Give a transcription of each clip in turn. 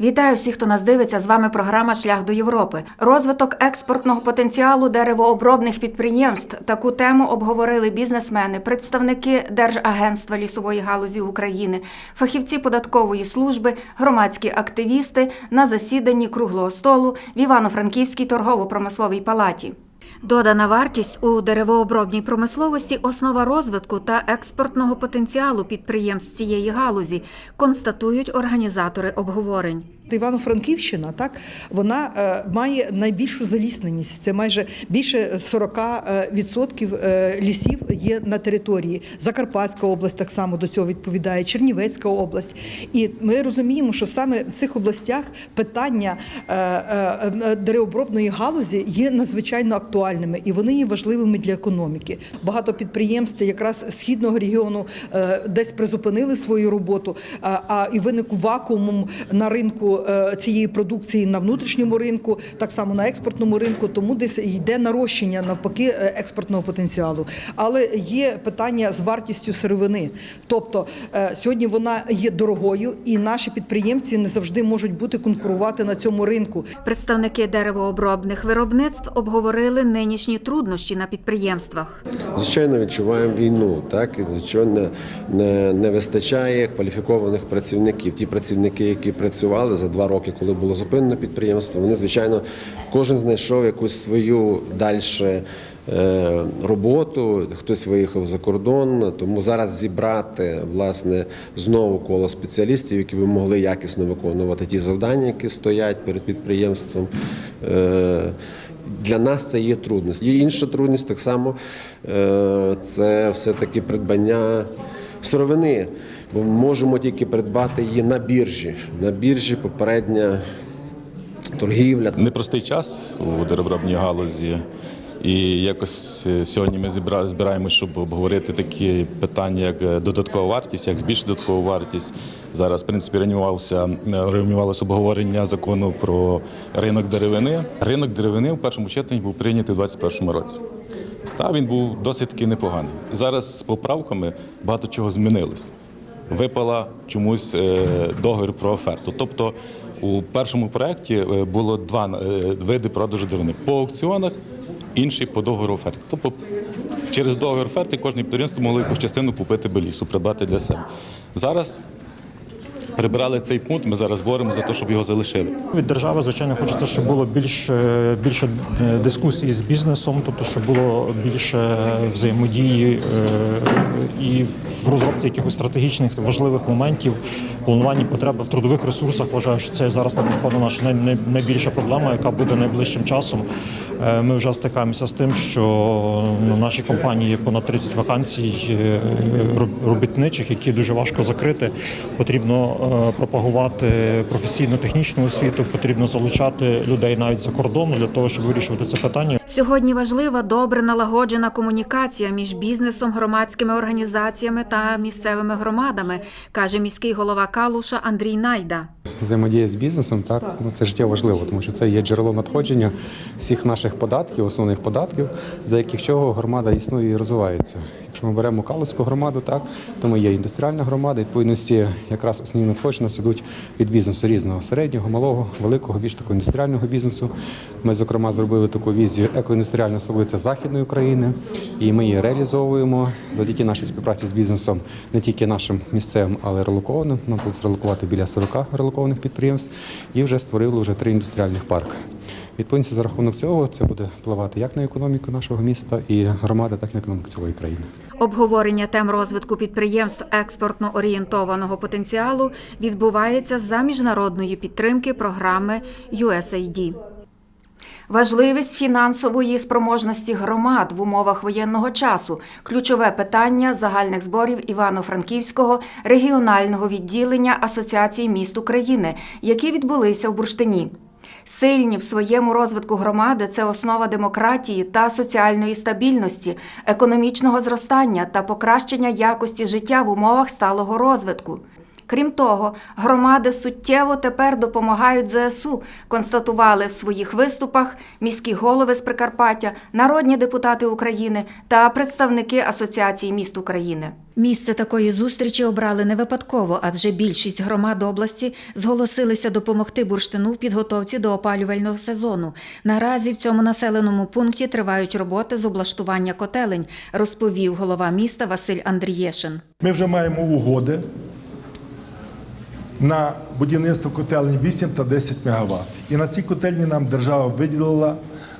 Вітаю всіх, хто нас дивиться. З вами програма Шлях до Європи. Розвиток експортного потенціалу деревообробних підприємств. Таку тему обговорили бізнесмени, представники Держагентства лісової галузі України, фахівці податкової служби, громадські активісти на засіданні круглого столу в Івано-Франківській торгово-промисловій палаті. Додана вартість у деревообробній промисловості основа розвитку та експортного потенціалу підприємств цієї галузі, констатують організатори обговорень. Івано-Франківщина, так вона е, має найбільшу залісненість. Це майже більше 40% е, лісів є на території. Закарпатська область так само до цього відповідає, Чернівецька область. І ми розуміємо, що саме в цих областях питання е, е, е, деревообробної галузі є надзвичайно актуальними і вони є важливими для економіки. Багато підприємств якраз східного регіону е, десь призупинили свою роботу, а і виник вакуум на ринку е, цієї продукції на внутрішньому ринку, так само на експортному ринку. Тому десь йде нарощення навпаки е, експортного потенціалу. Але є питання з вартістю сировини. Тобто е, сьогодні вона є дорогою, і наші підприємці не завжди можуть бути конкурувати на цьому ринку. Представники деревообробних виробництв обговорили нинішні труднощі на підприємствах. Звичайно, відчуваємо війну, так і звичайно не, не, не вистачає кваліфікованих працівників. Ті працівники, які працювали за два роки, коли було зупинено підприємство, вони звичайно кожен знайшов якусь свою дальше. е, Роботу хтось виїхав за кордон, тому зараз зібрати власне знову коло спеціалістів, які би могли якісно виконувати ті завдання, які стоять перед підприємством. е, Для нас це є трудність. Є інша трудність так само е, це все-таки придбання сировини. Бо можемо тільки придбати її на біржі. На біржі попередня торгівля. Непростий час у деревообробній галузі. І якось е, сьогодні ми збираємося, щоб обговорити такі питання, як е, додаткова вартість, як збільшити додаткову вартість. Зараз, в принципі, реанімувався е, реанімувалося обговорення закону про ринок деревини. Ринок деревини в першому читанні був прийнятий у 2021 році. Та він був досить таки непоганий. Зараз з поправками багато чого змінилось. Випала чомусь е, договір про оферту. Тобто у першому проєкті е, було два е, види продажу деревини по аукціонах, інший по договору оферти. Тобто через договір оферти кожне підприємство могло якусь частину купити би лісу, придбати для себе. Зараз прибирали цей пункт, ми зараз боремося за те, щоб його залишили. Від держави, звичайно, хочеться, щоб було більше, більше дискусій з бізнесом, тобто, щоб було більше взаємодії і в розробці якихось стратегічних важливих моментів, плануванні потреби в трудових ресурсах. Вважаю, що це зараз напевно наша най- най- найбільша проблема, яка буде найближчим часом. Е, Ми вже стикаємося з тим, що на нашій компанії понад 30 вакансій е, робітничих, які дуже важко закрити. Потрібно е, пропагувати професійно-технічну освіту, потрібно залучати людей навіть за кордону для того, щоб вирішувати це питання. Сьогодні важлива добре налагоджена комунікація між бізнесом, громадськими організаціями та місцевими громадами, каже міський голова Калуша Андрій Найда. Взаємодія з бізнесом, так ну це життєво важливо, тому що це є джерело надходження всіх наших податків, основних податків, за яких чого громада існує і розвивається. Якщо ми беремо Калуську громаду, так ми є індустріальна громада. Відповідності якраз основні надходження ідуть від бізнесу різного середнього, малого, великого, більш такого індустріального бізнесу. Ми, зокрема, зробили таку візію екоіндустріальна столиця Західної України, і ми її реалізовуємо завдяки нашій співпраці з бізнесом не тільки нашим місцевим, але й релокованим. Нам вдалося релокувати біля 40 релокованих підприємств і вже створили вже три індустріальних парки. Відповідно, за рахунок цього це буде впливати як на економіку нашого міста і громади, так і на економіку цілої країни. Обговорення тем розвитку підприємств експортно орієнтованого потенціалу відбувається за міжнародної підтримки програми USAID. Важливість фінансової спроможності громад в умовах воєнного часу ключове питання загальних зборів Івано-Франківського регіонального відділення Асоціації міст України, які відбулися в Бурштині. Сильні в своєму розвитку громади це основа демократії та соціальної стабільності, економічного зростання та покращення якості життя в умовах сталого розвитку. Крім того, громади суттєво тепер допомагають ЗСУ, констатували в своїх виступах міські голови з Прикарпаття, народні депутати України та представники Асоціації міст України. Місце такої зустрічі обрали не випадково, адже більшість громад області зголосилися допомогти бурштину в підготовці до опалювального сезону. Наразі в цьому населеному пункті тривають роботи з облаштування котелень, розповів голова міста Василь Андрієшин. Ми вже маємо угоди на будівництво котельні 8 та 10 МВт. І на ці котельні нам держава виділила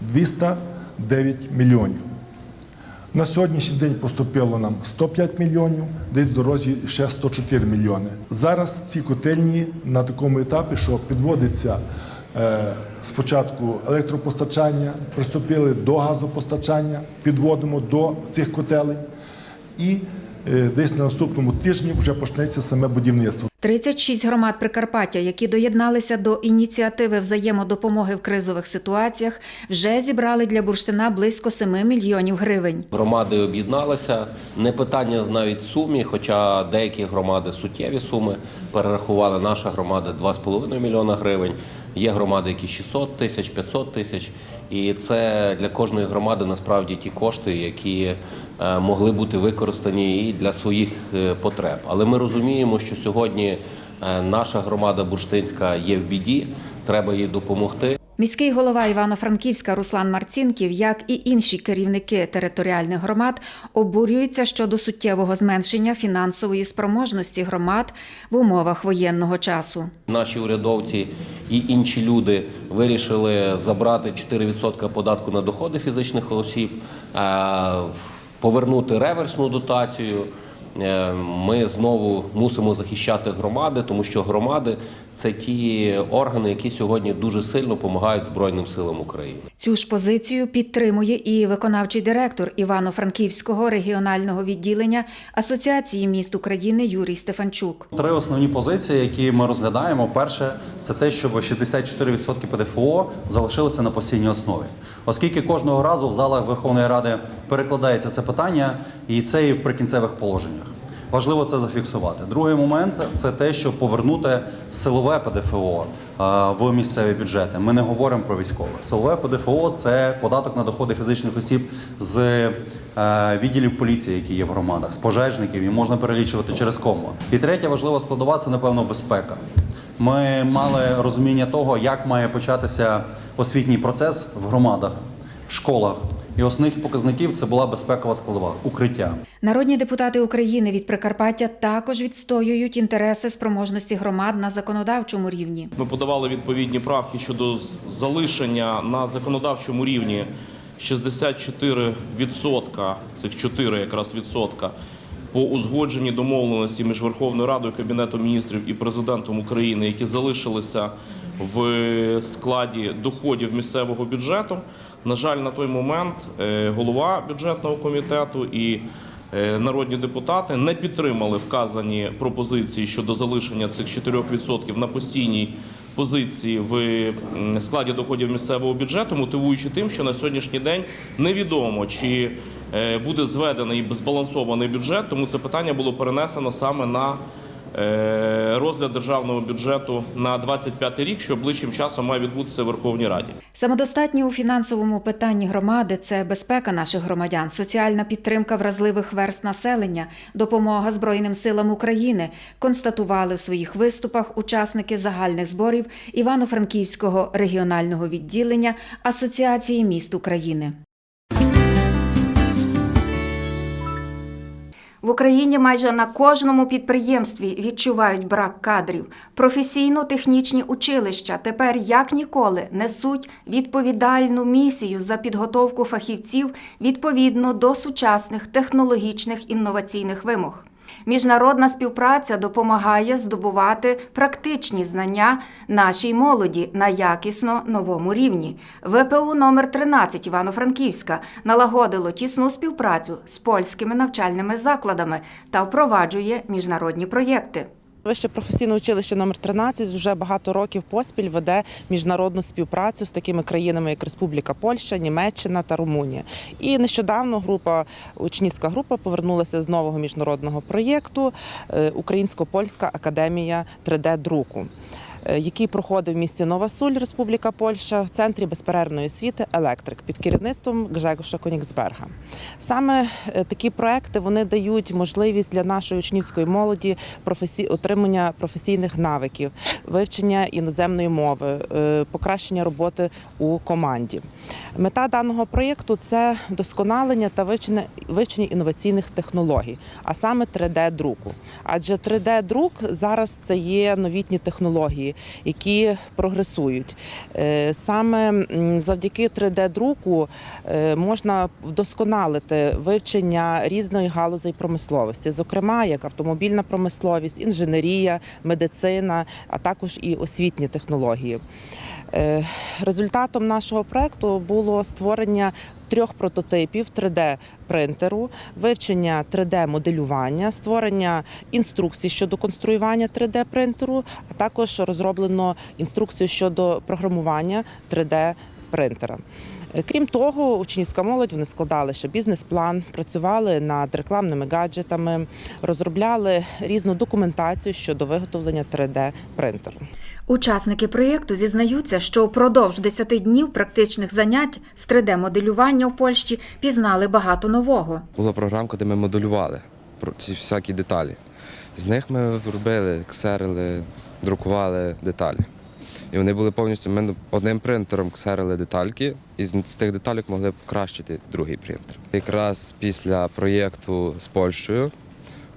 209 мільйонів. На сьогоднішній день поступило нам 105 мільйонів, десь в дорозі ще 104 мільйони. Зараз ці котельні на такому етапі, що підводиться е, спочатку електропостачання, приступили до газопостачання, підводимо до цих котелень і десь на наступному тижні вже почнеться саме будівництво. 36 громад Прикарпаття, які доєдналися до ініціативи взаємодопомоги в кризових ситуаціях, вже зібрали для бурштина близько 7 мільйонів гривень. Громади об'єдналися. Не питання навіть сумі, хоча деякі громади суттєві суми перерахували. Наша громада 2,5 мільйона гривень. Є громади, які 600 тисяч, 500 тисяч. І це для кожної громади насправді ті кошти, які е, могли бути використані і для своїх е, потреб. Але ми розуміємо, що сьогодні е, наша громада бурштинська є в біді, треба їй допомогти. Міський голова Івано-Франківська Руслан Марцінків, як і інші керівники територіальних громад, обурюються щодо суттєвого зменшення фінансової спроможності громад в умовах воєнного часу. Наші урядовці і інші люди вирішили забрати 4% податку на доходи фізичних осіб, е, повернути реверсну дотацію. Е, Ми знову мусимо захищати громади, тому що громади це ті органи, які сьогодні дуже сильно допомагають Збройним силам України. Цю ж позицію підтримує і виконавчий директор Івано-Франківського регіонального відділення Асоціації міст України Юрій Стефанчук. Три основні позиції, які ми розглядаємо. Перше, це те, щоб 64% ПДФО залишилося на постійній основі, оскільки кожного разу в залах Верховної Ради перекладається це питання, і це і в прикінцевих положеннях. Важливо це зафіксувати. Другий момент це те, щоб повернути силове ПДФО е, в місцеві бюджети. Ми не говоримо про військове. Силове ПДФО це податок на доходи фізичних осіб з е, відділів поліції, які є в громадах, з пожежників, і можна перелічувати через кому. І третя важлива складова це напевно безпека. Ми мали розуміння того, як має початися освітній процес в громадах, в школах. І основних показників це була безпекова складова укриття. Народні депутати України від Прикарпаття також відстоюють інтереси спроможності громад на законодавчому рівні. Ми подавали відповідні правки щодо залишення на законодавчому рівні 64% цих 4 якраз відсотка по узгодженій домовленості між Верховною Радою, Кабінетом міністрів і президентом України, які залишилися в складі доходів місцевого бюджету. На жаль, на той момент е, голова бюджетного комітету і Е, Народні депутати не підтримали вказані пропозиції щодо залишення цих 4% на постійній позиції в складі доходів місцевого бюджету, мотивуючи тим, що на сьогоднішній день невідомо чи е, буде зведений збалансований бюджет, тому це питання було перенесено саме на розгляд державного бюджету на 25 рік, що ближчим часом має відбутися в Верховній Раді. Самодостатні у фінансовому питанні громади це безпека наших громадян, соціальна підтримка вразливих верст населення, допомога Збройним силам України, констатували в своїх виступах учасники загальних зборів Івано-Франківського регіонального відділення Асоціації міст України. В Україні майже на кожному підприємстві відчувають брак кадрів. Професійно-технічні училища тепер як ніколи несуть відповідальну місію за підготовку фахівців відповідно до сучасних технологічних інноваційних вимог. Міжнародна співпраця допомагає здобувати практичні знання нашій молоді на якісно новому рівні. ВПУ номер 13 Івано-Франківська налагодило тісну співпрацю з польськими навчальними закладами та впроваджує міжнародні проєкти. Вище професійне училище номер 13 вже багато років поспіль веде міжнародну співпрацю з такими країнами, як Республіка Польща, Німеччина та Румунія. І нещодавно група учнівська група повернулася з нового міжнародного проєкту е, Українсько-Польська академія 3D-друку. Е, Який проходив в місті Нова Суль, Республіка Польща, в центрі безперервної освіти Електрик під керівництвом Гжегоша Коніксберга. Саме е, такі проекти вони дають можливість для нашої учнівської молоді професі... отримання професійних навиків, вивчення іноземної мови, е, покращення роботи у команді. Мета даного проєкту це досконалення та вивчення, вивчення інноваційних технологій, а саме 3D-друку. Адже 3D-друк зараз це є новітні технології, які прогресують. Е, Саме завдяки 3D-друку е, можна вдосконалити вивчення різної галузей промисловості, зокрема як автомобільна промисловість, інженерія, медицина, а також і освітні технології. Е, Результатом нашого проекту було створення трьох прототипів 3D-принтеру, вивчення 3D-моделювання, створення інструкцій щодо конструювання 3D-принтеру, а також розроблено інструкцію щодо програмування 3D-принтера. Е, Крім того, учнівська молодь вони складали ще бізнес-план, працювали над рекламними гаджетами, розробляли різну документацію щодо виготовлення 3D-принтеру. Учасники проєкту зізнаються, що впродовж 10 днів практичних занять з 3D-моделювання в Польщі пізнали багато нового. Була програмка, де ми моделювали ці всякі деталі. З них ми робили, ксерили, друкували деталі. І вони були повністю ми одним принтером ксерили детальки, і з тих деталек могли покращити другий принтер. Якраз після проєкту з Польщею,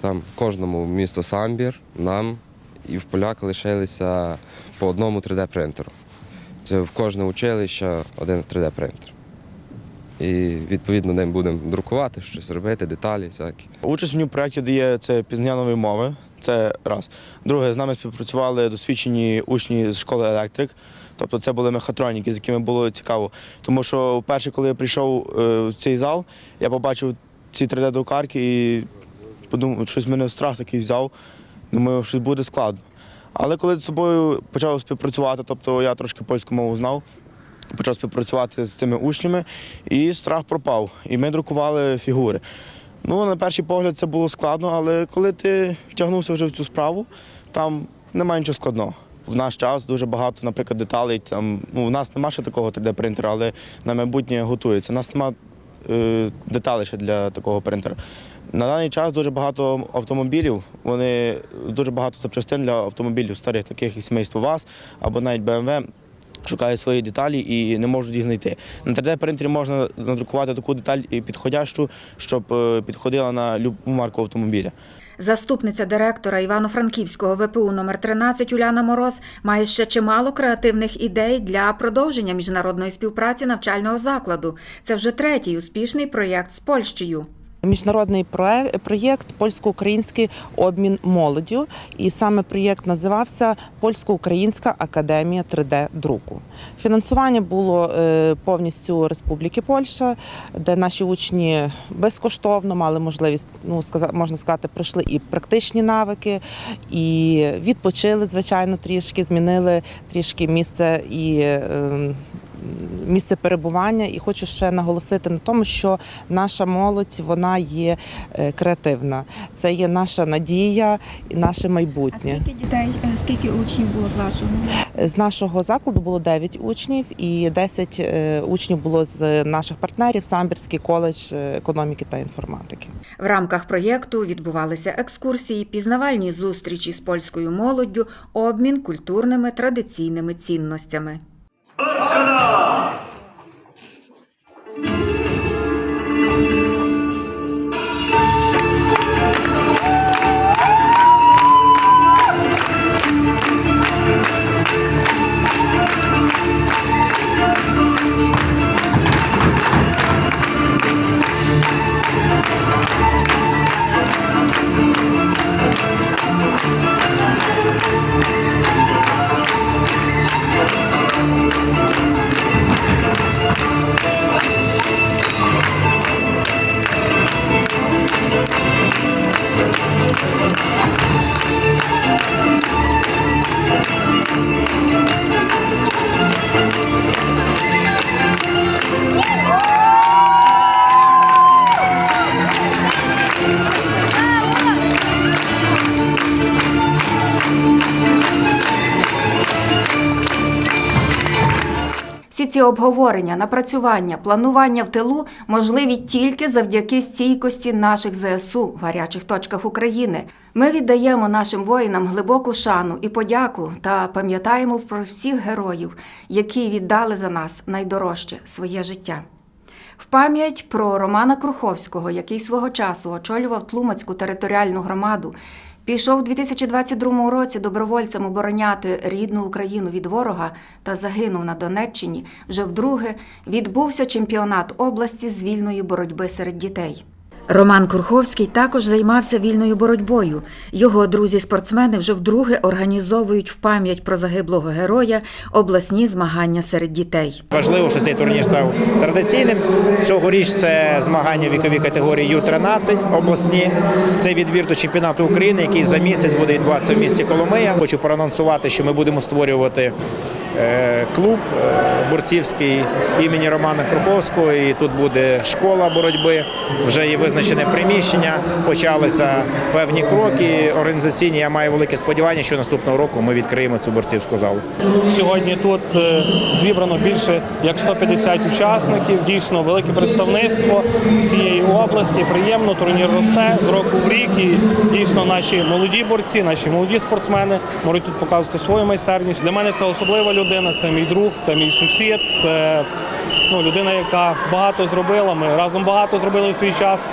там кожному місто Самбір, нам і в поляка лишилися по одному 3D-принтеру. Це в кожне училище один 3D-принтер. І відповідно ним будемо друкувати, щось робити, деталі всякі. Участь в ньому проєкті дає це пізнання мови. Це раз. Друге, з нами співпрацювали досвідчені учні з школи електрик. Тобто це були мехатроніки, з якими було цікаво. Тому що вперше, коли я прийшов е, в цей зал, я побачив ці 3D-друкарки і подумав, щось мене страх такий взяв. Думаю, щось буде складно. Але коли з собою почав співпрацювати, тобто я трошки польську мову знав, почав співпрацювати з цими учнями, і страх пропав. І ми друкували фігури. Ну, на перший погляд, це було складно, але коли ти втягнувся вже в цю справу, там немає нічого складного. В наш час дуже багато, наприклад, деталей. Там, ну, у нас немає ще такого 3D-принтера, але на майбутнє готується. У нас немає е, деталей ще для такого принтера. На даний час дуже багато автомобілів, вони дуже багато запчастин для автомобілів старих, таких як сімейство ВАЗ або навіть BMW, шукають свої деталі і не можуть їх знайти. На 3D-принтері можна надрукувати таку деталь підходящу, щоб е, підходила на любу марку автомобіля. Заступниця директора Івано-Франківського ВПУ номер 13 Уляна Мороз має ще чимало креативних ідей для продовження міжнародної співпраці навчального закладу. Це вже третій успішний проєкт з Польщею. Міжнародний проєкт польсько-український обмін молоддю, і саме проєкт називався Польсько-Українська академія 3D-друку. Фінансування було е, повністю Республіки Польща, де наші учні безкоштовно мали можливість, ну можна сказати, пройшли і практичні навики, і відпочили, звичайно, трішки, змінили трішки місце і. Е, Місце перебування, і хочу ще наголосити на тому, що наша молодь вона є е, креативна. Це є наша надія і наше майбутнє. дітей, скільки учнів було з вашого? З нашого закладу було 9 учнів, і 10 е, учнів було з наших партнерів Самбірський коледж е, економіки та інформатики. В рамках проєкту відбувалися екскурсії, пізнавальні зустрічі з польською молоддю, обмін культурними традиційними цінностями. バだ Всі ці обговорення, напрацювання, планування в тилу можливі тільки завдяки стійкості наших ЗСУ в гарячих точках України. Ми віддаємо нашим воїнам глибоку шану і подяку та пам'ятаємо про всіх героїв, які віддали за нас найдорожче своє життя. В пам'ять про Романа Круховського, який свого часу очолював Тлумацьку територіальну громаду, пішов у 2022 році добровольцем обороняти рідну Україну від ворога та загинув на Донеччині. Вже вдруге відбувся чемпіонат області з вільної боротьби серед дітей. Роман Курховський також займався вільною боротьбою. Його друзі-спортсмени вже вдруге організовують в пам'ять про загиблого героя обласні змагання серед дітей. Важливо, що цей турнір став традиційним. Цьогоріч це змагання віковій категорії Ю-13 обласні. Це відбір до чемпіонату України, який за місяць буде відбуватися в місті Коломия. Хочу проанонсувати, що ми будемо створювати клуб е, борцівський імені Романа Круховського. І тут буде школа боротьби. Вже є визначене приміщення. Почалися певні кроки організаційні. Я маю велике сподівання, що наступного року ми відкриємо цю борцівську залу. Сьогодні тут е, зібрано більше як 150 учасників. Дійсно, велике представництво всієї області. Приємно, турнір росте з року в рік. І дійсно наші молоді борці, наші молоді спортсмени можуть тут показувати свою майстерність. Для мене це особлива людина, це мій друг, це мій сусід, це ну, людина, яка багато зробила. Ми разом багато зробили в свій час.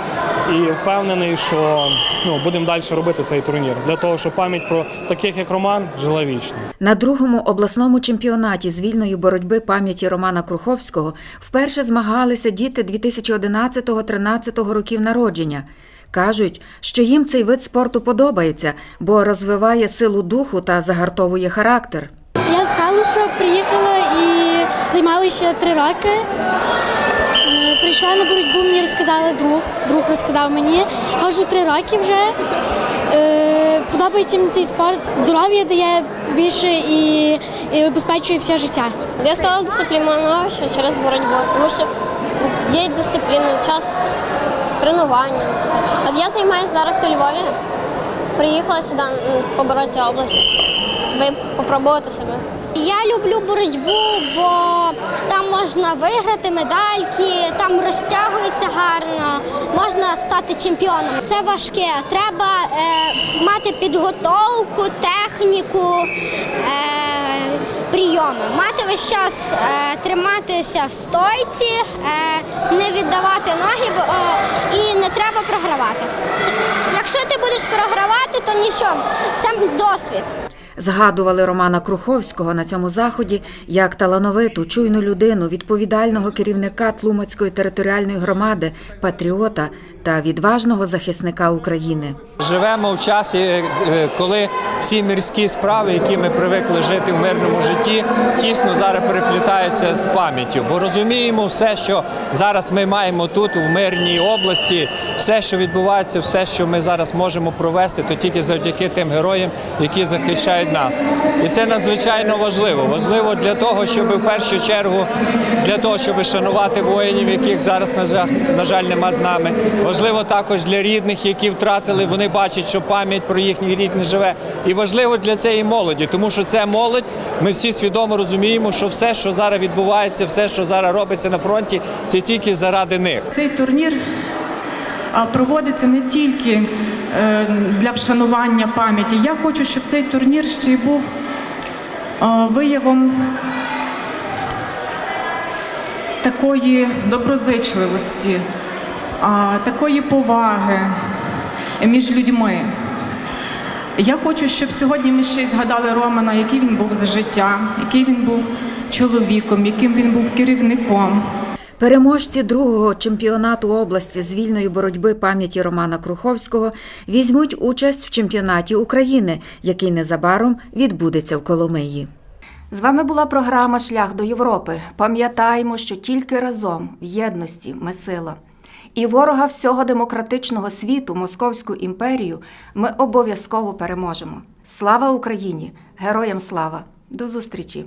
І впевнений, що ну, будемо далі робити цей турнір для того, щоб пам'ять про таких як Роман жила вічно. На другому обласному чемпіонаті з вільної боротьби пам'яті Романа Круховського вперше змагалися діти 2011-13 років народження. Кажуть, що їм цей вид спорту подобається, бо розвиває силу духу та загартовує характер. Я приїхала і займалася три роки. Е, Прийшла на боротьбу, мені розказали друг. Друг розказав мені. Ходжу три роки вже. Е, Подобається мені цей спорт. Здоров'я дає більше і, обезпечує все життя. Я стала дисциплінованішою через боротьбу, тому що є дисципліна, час тренування. От я займаюся зараз у Львові. Приїхала сюди поборотися область. Ви попробувати себе. Я люблю боротьбу, бо там можна виграти медальки, там розтягується гарно, можна стати чемпіоном. Це важке. Треба е, мати підготовку, техніку, е, прийоми. Мати весь час е, триматися в стойці, е, не віддавати ноги бо, е, і не треба програвати. Якщо ти будеш програвати, то нічого, це досвід. Згадували Романа Круховського на цьому заході як талановиту, чуйну людину, відповідального керівника Тлумацької територіальної громади, патріота та відважного захисника України. Живемо в часі, е, коли всі мирські справи, які ми привикли жити в мирному житті, тісно зараз переплітаються з пам'яттю. Бо розуміємо все, що зараз ми маємо тут, у мирній області, все, що відбувається, все, що ми зараз можемо провести, то тільки завдяки тим героям, які захищають нас. І це надзвичайно важливо. Важливо для того, щоб в першу чергу для того, щоб шанувати воїнів, яких зараз на жаль, на жаль нема з нами. Важливо також для рідних, які втратили. Вони бачать, що пам'ять про їхніх рідних живе. І важливо для цієї молоді, тому що це молодь. Ми всі свідомо розуміємо, що все, що зараз відбувається, все, що зараз робиться на фронті, це тільки заради них. Цей турнір проводиться не тільки е, для вшанування пам'яті. Я хочу, щоб цей турнір ще й був виявом такої доброзичливості, такої поваги між людьми. Я хочу, щоб сьогодні ми ще й згадали Романа, який він був за життя, який він був чоловіком, яким він був керівником. Переможці другого чемпіонату області з вільної боротьби пам'яті Романа Круховського візьмуть участь в чемпіонаті України, який незабаром відбудеться в Коломиї. З вами була програма Шлях до Європи. Пам'ятаємо, що тільки разом в єдності ми сила. І ворога всього демократичного світу, Московську імперію, ми обов'язково переможемо. Слава Україні! Героям слава! До зустрічі!